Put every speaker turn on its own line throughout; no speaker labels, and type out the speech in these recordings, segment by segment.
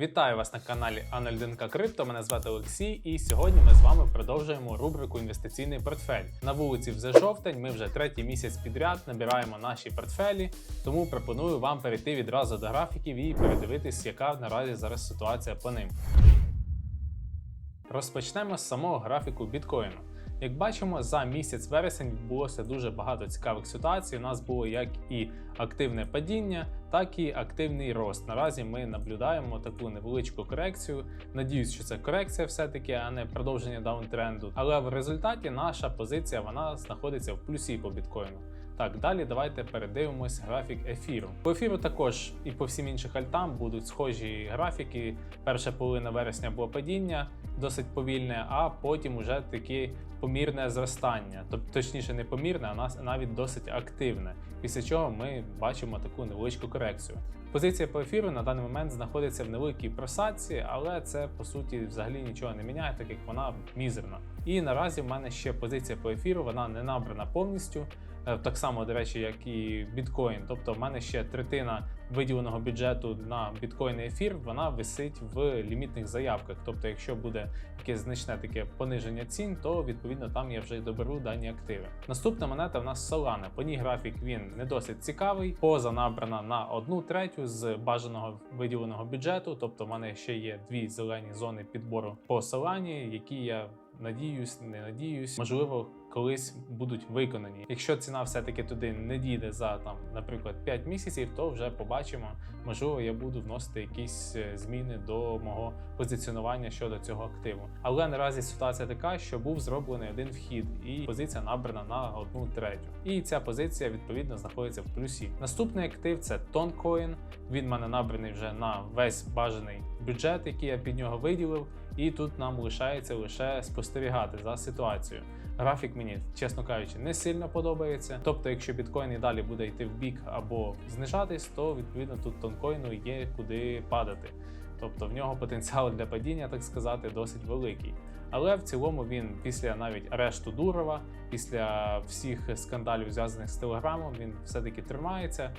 Вітаю вас на каналі Анальдинка Крипто. Мене звати Олексій, і сьогодні ми з вами продовжуємо рубрику Інвестиційний портфель. На вулиці вже жовтень. Ми вже третій місяць підряд набираємо наші портфелі. Тому пропоную вам перейти відразу до графіків і передивитись, яка наразі зараз ситуація по ним. Розпочнемо з самого графіку біткоїну. Як бачимо, за місяць вересень відбулося дуже багато цікавих ситуацій. У нас було як і активне падіння, так і активний рост. Наразі ми наблюдаємо таку невеличку корекцію. Надіюсь, що це корекція все-таки, а не продовження даунтренду. Але в результаті наша позиція вона знаходиться в плюсі по біткоїну. Так, далі давайте передивимось графік ефіру. По ефіру також і по всім інших альтам будуть схожі графіки. Перша половина вересня було падіння, досить повільне, а потім уже таке помірне зростання. Тобто, точніше, не помірне, а нас навіть досить активне. Після чого ми бачимо таку невеличку корекцію. Позиція по ефіру на даний момент знаходиться в невеликій просадці, але це по суті взагалі нічого не міняє, так як вона мізерна. І наразі в мене ще позиція по ефіру, вона не набрана повністю. Е, Так само, до речі, як і біткоін. Тобто, в мене ще третина виділеного бюджету на біткоін і ефір, вона висить в лімітних заявках. Тобто, якщо буде якесь значне таке пониження цін, то відповідно там я вже й доберу дані активи. Наступна монета в нас Solana. По ній графік він не досить цікавий. Поза набрана на одну третю з бажаного виділеного бюджету. Тобто, в мене ще є дві зелені зони підбору по Solana, які я надіюсь, не надіюсь, можливо, колись будуть виконані. Якщо ціна все-таки туди не дійде за там, наприклад, 5 місяців, то вже побачимо. Можливо, я буду вносити якісь е, зміни до мого позиціонування щодо цього активу. Але наразі ситуація така, що був зроблений один вхід, і позиція набрана на одну третю. І ця позиція відповідно знаходиться в плюсі. Наступний актив це Toncoin. Він в мене набраний вже на весь бажаний бюджет, який я під нього виділив. І тут нам лишається лише спостерігати за ситуацією. Графік мені, чесно кажучи, не сильно подобається. Тобто, якщо біткоін і далі буде йти в бік або знижатись, то відповідно тут тонкоїну є куди падати. Тобто в нього потенціал для падіння, так сказати, досить великий. Але в цілому він після навіть арешту Дурова, після всіх скандалів зв'язаних з телеграмом, він все-таки тримається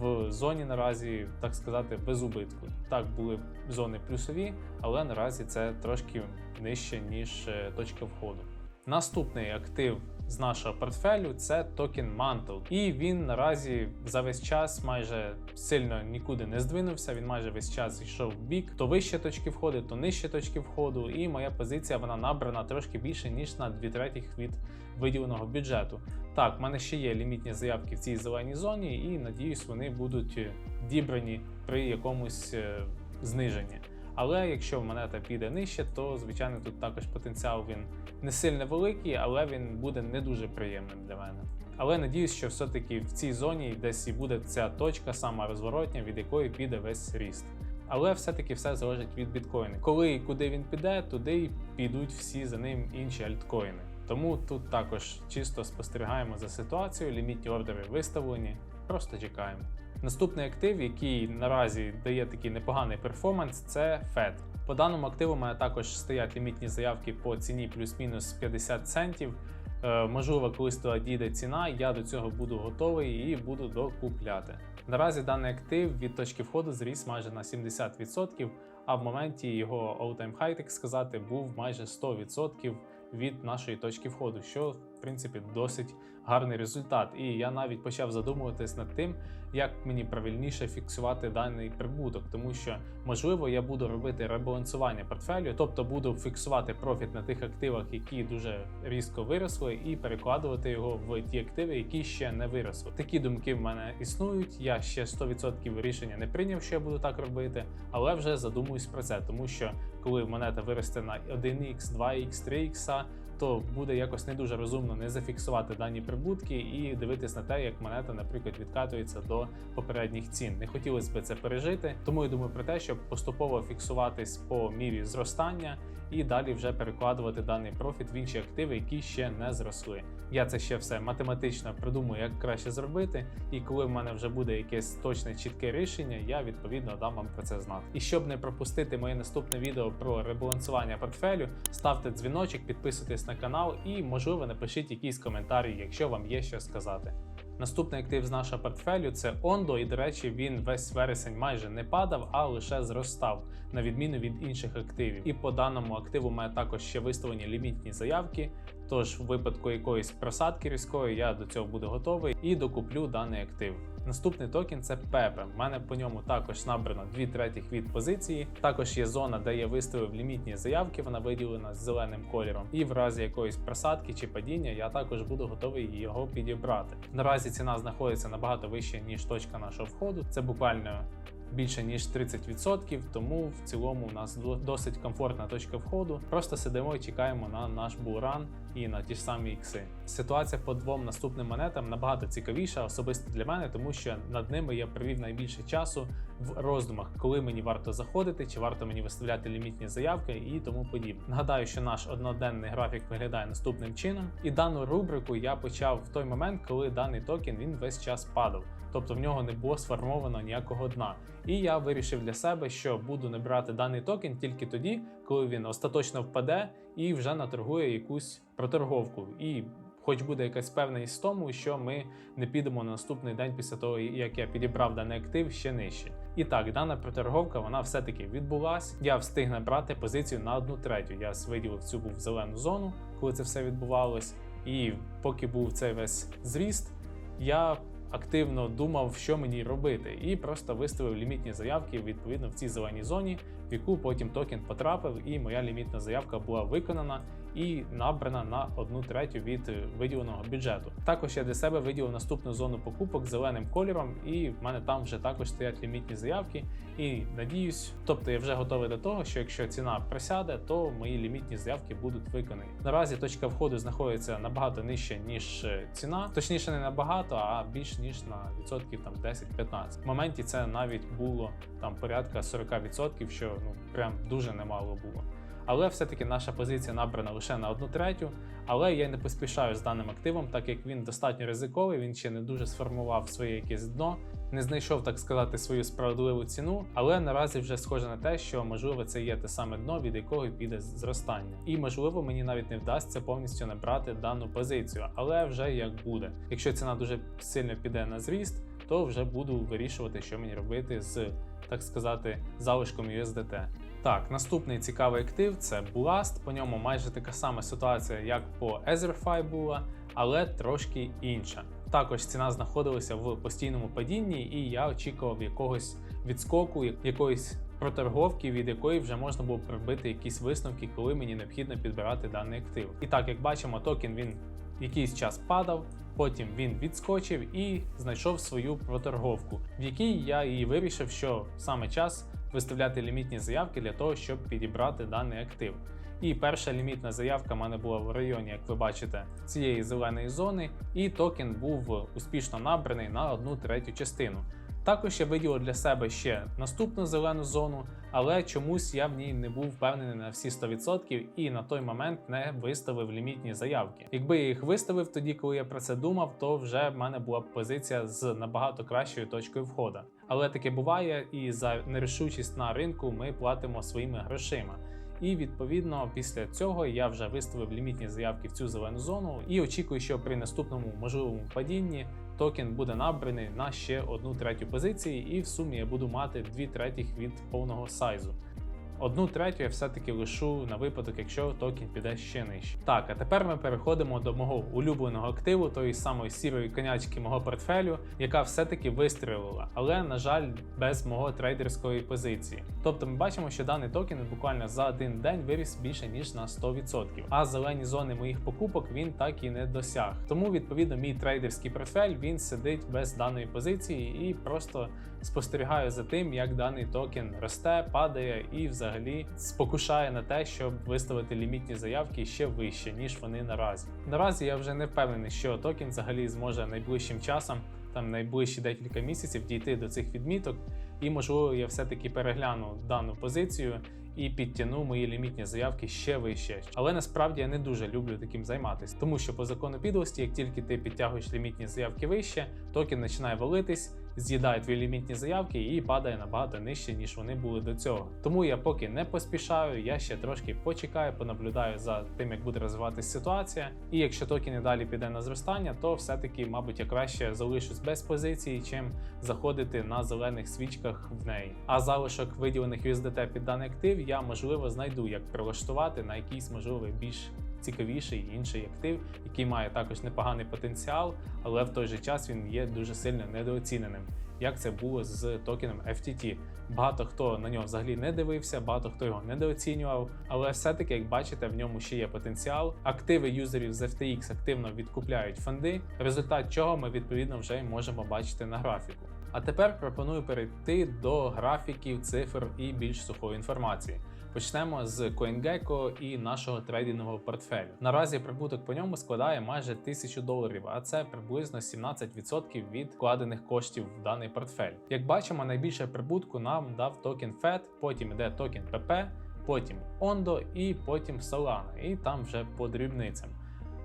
в зоні наразі, так сказати, без убитку. Так були зони плюсові, але наразі це трошки нижче ніж е, точка входу. Наступний актив з нашого портфелю це токен Mantle. І він наразі за весь час майже сильно нікуди не здвинувся. Він майже весь час йшов в бік. То вище точки входу, то нижче точки входу. І моя позиція вона набрана трошки більше ніж на 2 третіх від виділеного бюджету. Так, в мене ще є лімітні заявки в цій зеленій зоні, і надіюсь, вони будуть е, дібрані при якомусь е, зниженні. Але якщо монета піде нижче, то звичайно тут також потенціал він не сильно великий, але він буде не дуже приємним для мене. Але надіюсь, що все-таки в цій зоні десь і буде ця точка, сама розворотня, від якої піде весь ріст. Але все-таки все залежить від біткоїну. Коли і куди він піде, туди й підуть всі за ним інші альткоїни. Тому тут також чисто спостерігаємо за ситуацією, лімітні ордери виставлені, просто чекаємо. Наступний актив, який наразі дає такий непоганий перформанс, це FED. По даному активу мене також стоять лімітні заявки по ціні плюс-мінус 50 центів. Е, можливо, колись туди дійде ціна, я до цього буду готовий і буду докупляти. Наразі даний актив від точки входу зріс майже на 70%, а в моменті його all-time high, так сказати, був майже 100% від нашої точки входу, що принципі досить гарний результат. І я навіть почав задумуватись над тим, як мені правильніше фіксувати даний прибуток, тому що можливо я буду робити ребалансування портфелю, тобто буду фіксувати профіт на тих активах, які дуже різко виросли, і перекладувати його в ті активи, які ще не виросли. Такі думки в мене існують. Я ще 100% рішення не прийняв, що я буду так робити, але вже задумуюсь про це, тому що коли монета виросте на 1x, 2x, 3x, то буде якось не дуже розумно не зафіксувати дані прибутки і дивитись на те, як монета, наприклад, відкатується до попередніх цін. Не хотілося б це пережити, тому я думаю про те, щоб поступово фіксуватись по мірі зростання і далі вже перекладувати даний профіт в інші активи, які ще не зросли. Я це ще все математично придумаю, як краще зробити. І коли в мене вже буде якесь точне чітке рішення, я відповідно дам вам про це знати. І щоб не пропустити моє наступне відео про ребалансування портфелю, ставте дзвіночок, підписуйтесь на канал і, можливо, напишіть якийсь коментарі, якщо вам є що сказати. Наступний актив з нашого портфелю це Ondo, і, до речі, він весь вересень майже не падав, а лише зростав, на відміну від інших активів. І по даному активу має також ще виставлені лімітні заявки. Тож, в випадку якоїсь просадки різкої, я до цього буду готовий і докуплю даний актив. Наступний токен це Pepe. У мене по ньому також набрано 2 третіх від позиції. Також є зона, де я виставив лімітні заявки, вона виділена з зеленим кольором. І в разі якоїсь просадки чи падіння я також буду готовий його підібрати. Наразі ціна знаходиться набагато вище, ніж точка нашого входу. Це буквально більше ніж 30%, тому в цілому у нас досить комфортна точка входу. Просто сидимо і чекаємо на наш булран і на ті ж самі ікси. Ситуація по двом наступним монетам набагато цікавіша, особисто для мене, тому що над ними я провів найбільше часу в роздумах, коли мені варто заходити, чи варто мені виставляти лімітні заявки і тому подібне. Нагадаю, що наш одноденний графік виглядає наступним чином, і дану рубрику я почав в той момент, коли даний токен він весь час падав тобто в нього не було сформовано ніякого дна. І я вирішив для себе, що буду не брати даний токен тільки тоді, коли він остаточно впаде і вже наторгує якусь проторговку. І Хоч буде якась певність в тому, що ми не підемо на наступний день після того, як я підібрав даний актив ще нижче. І так, дана проторговка вона все-таки відбулась. Я встиг набрати позицію на одну третю. Я виділив цю був зелену зону, коли це все відбувалось. І поки був цей весь зріст, я активно думав, що мені робити, і просто виставив лімітні заявки відповідно в цій зеленій зоні, в яку потім токен потрапив, і моя лімітна заявка була виконана і набрана на одну третю від виділеного бюджету. Також я для себе виділив наступну зону покупок зеленим кольором, і в мене там вже також стоять лімітні заявки. І надіюсь, тобто я вже готовий до того, що якщо ціна просяде, то мої лімітні заявки будуть виконані. Наразі точка входу знаходиться набагато нижче, ніж е, ціна, точніше, не набагато, а більш ніж на відсотків там 10-15. В моменті це навіть було там порядка 40%, що ну прям дуже немало було. Але все-таки наша позиція набрана лише на одну третю. Але я не поспішаю з даним активом, так як він достатньо ризиковий, він ще не дуже сформував своє якесь дно, не знайшов, так сказати, свою справедливу ціну. Але наразі вже схоже на те, що можливо це є те саме дно, від якого піде зростання. І можливо мені навіть не вдасться повністю набрати дану позицію, але вже як буде. Якщо ціна дуже сильно піде на зріст, то вже буду вирішувати, що мені робити з так сказати залишком USDT. Так, наступний цікавий актив це Blast. По ньому майже така сама ситуація, як по Etherfi була, але трошки інша. Також ціна знаходилася в постійному падінні, і я очікував якогось відскоку, якоїсь проторговки, від якої вже можна було пробити якісь висновки, коли мені необхідно підбирати даний актив. І так, як бачимо, токен він якийсь час падав, потім він відскочив і знайшов свою проторговку, в якій я і вирішив, що саме час виставляти лімітні заявки для того, щоб підібрати даний актив. І перша лімітна заявка в мене була в районі, як ви бачите, цієї зеленої зони, і токен був успішно набраний на одну третю частину. Також я виділив для себе ще наступну зелену зону, але чомусь я в ній не був впевнений на всі 100% і на той момент не виставив лімітні заявки. Якби я їх виставив тоді, коли я про це думав, то вже в мене була б позиція з набагато кращою точкою входу. Але таке буває, і за нерішучість на ринку ми платимо своїми грошима. І відповідно після цього я вже виставив лімітні заявки в цю зелену зону і очікую, що при наступному можливому падінні токен буде набраний на ще одну третю позиції, і в сумі я буду мати дві третіх від повного сайзу. Одну третю я все-таки лишу на випадок, якщо токен піде ще нижче. Так, а тепер ми переходимо до мого улюбленого активу, тої самої сірої конячки мого портфелю, яка все-таки вистрілила, але, на жаль, без мого трейдерської позиції. Тобто ми бачимо, що даний токен буквально за один день виріс більше ніж на 100%. А зелені зони моїх покупок він так і не досяг. Тому, відповідно, мій трейдерський портфель він сидить без даної позиції і просто спостерігаю за тим, як даний токен росте, падає і взагалі взагалі спокушає на те, щоб виставити лімітні заявки ще вище, ніж вони наразі. Наразі я вже не впевнений, що токен взагалі зможе найближчим часом, там найближчі декілька місяців дійти до цих відміток, і можливо я все-таки перегляну дану позицію. І підтягну мої лімітні заявки ще вище. Але насправді я не дуже люблю таким займатися, тому що по закону підлості, як тільки ти підтягуєш лімітні заявки вище, токен починає валитись, з'їдає твої лімітні заявки і падає набагато нижче, ніж вони були до цього. Тому я поки не поспішаю, я ще трошки почекаю, понаблюдаю за тим, як буде розвиватися ситуація. І якщо токен і далі піде на зростання, то все-таки, мабуть, я краще залишусь без позиції, чим заходити на зелених свічках в неї. А залишок виділених USDT під даний актив я можливо знайду, як прилаштувати на якийсь можливо більш цікавіший інший актив, який має також непоганий потенціал, але в той же час він є дуже сильно недооціненим. Як це було з токеном FTT. Багато хто на нього взагалі не дивився, багато хто його недооцінював, але все-таки, як бачите, в ньому ще є потенціал. Активи юзерів з FTX активно відкупляють фонди, результат чого ми відповідно вже можемо бачити на графіку. А тепер пропоную перейти до графіків, цифр і більш сухої інформації. Почнемо з CoinGecko і нашого трейдингового портфелю. Наразі прибуток по ньому складає майже 1000 доларів, а це приблизно 17% від вкладених коштів в даний портфель. Як бачимо, найбільше прибутку нам дав токен FED, потім йде токен PP, потім Ondo і потім Solana, і там вже по дрібницям.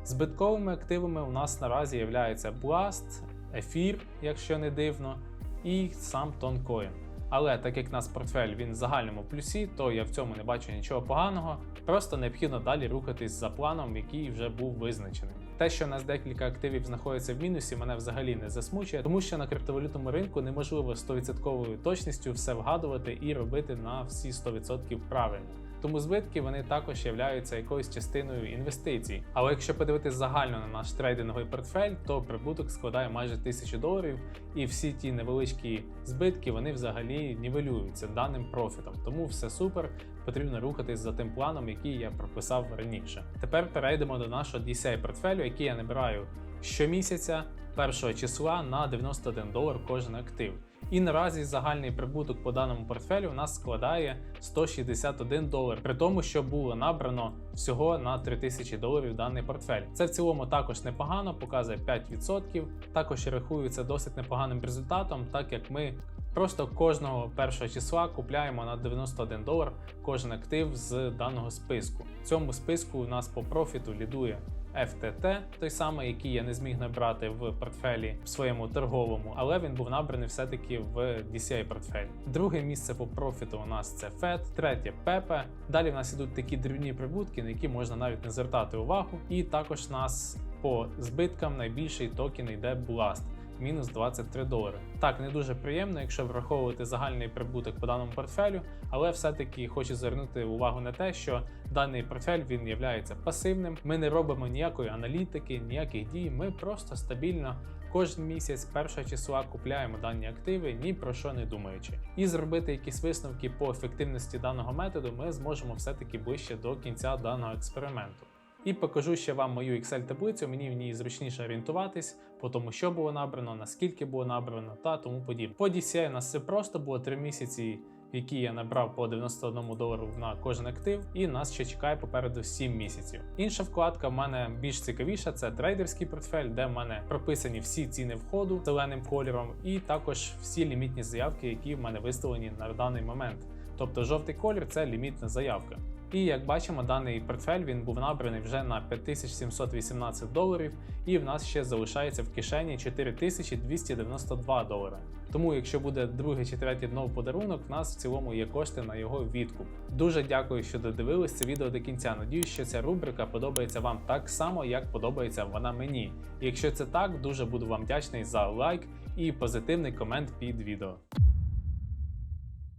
Збитковими активами у нас наразі являються Blast, Ефір, якщо не дивно, і сам Toncoin. Але так як нас портфель він в загальному плюсі, то я в цьому не бачу нічого поганого. Просто необхідно далі рухатись за планом, який вже був визначений. Те, що у нас декілька активів знаходиться в мінусі, мене взагалі не засмучує, тому що на криптовалютному ринку неможливо 100% точністю все вгадувати і робити на всі 100% правильно. Тому збитки вони також являються якоюсь частиною інвестицій. Але якщо подивитись загально на наш трейдинговий портфель, то прибуток складає майже 1000 доларів, і всі ті невеличкі збитки вони взагалі нівелюються даним профітом. Тому все супер. Потрібно рухатись за тим планом, який я прописав раніше. Тепер перейдемо до нашого DCI портфелю, який я набираю щомісяця, першого числа на 91 долар кожен актив. І наразі загальний прибуток по даному портфелю у нас складає 161 долар, при тому, що було набрано всього на 3000 доларів даний портфель. Це в цілому також непогано, показує 5%. Також рахується досить непоганим результатом, так як ми просто кожного першого числа купляємо на 91 долар кожен актив з даного списку. В цьому списку у нас по профіту лідує. FTT, той самий, який я не зміг набрати в портфелі в своєму торговому, але він був набраний все-таки в DCI портфель. Друге місце по профіту у нас це FED, третє Pepe. Далі в нас ідуть такі дрібні прибутки, на які можна навіть не звертати увагу. І також нас по збиткам найбільший токен йде Blast. Мінус 23 долари. Так, не дуже приємно, якщо враховувати загальний прибуток по даному портфелю, але все-таки хочу звернути увагу на те, що даний портфель він є пасивним. Ми не робимо ніякої аналітики, ніяких дій. Ми просто стабільно кожен місяць, першого числа купляємо дані активи, ні про що не думаючи. І зробити якісь висновки по ефективності даного методу ми зможемо все-таки ближче до кінця даного експерименту. І покажу ще вам мою Excel-таблицю, мені в ній зручніше орієнтуватись, по тому, що було набрано, наскільки було набрано та тому подібне. По DCI у нас все просто було 3 місяці, які я набрав по 91 долару на кожен актив, і нас ще чекає попереду 7 місяців. Інша вкладка в мене більш цікавіша це трейдерський портфель, де в мене прописані всі ціни входу зеленим кольором, і також всі лімітні заявки, які в мене виставлені на даний момент. Тобто жовтий колір це лімітна заявка. І як бачимо, даний портфель він був набраний вже на 5718 доларів, і в нас ще залишається в кишені 4292 долари. Тому, якщо буде другий чи третій дно подарунок, в нас в цілому є кошти на його відкуп. Дуже дякую, що додивились це відео до кінця. Надіюсь, що ця рубрика подобається вам так само, як подобається вона мені. Якщо це так, дуже буду вам вдячний за лайк і позитивний комент під відео.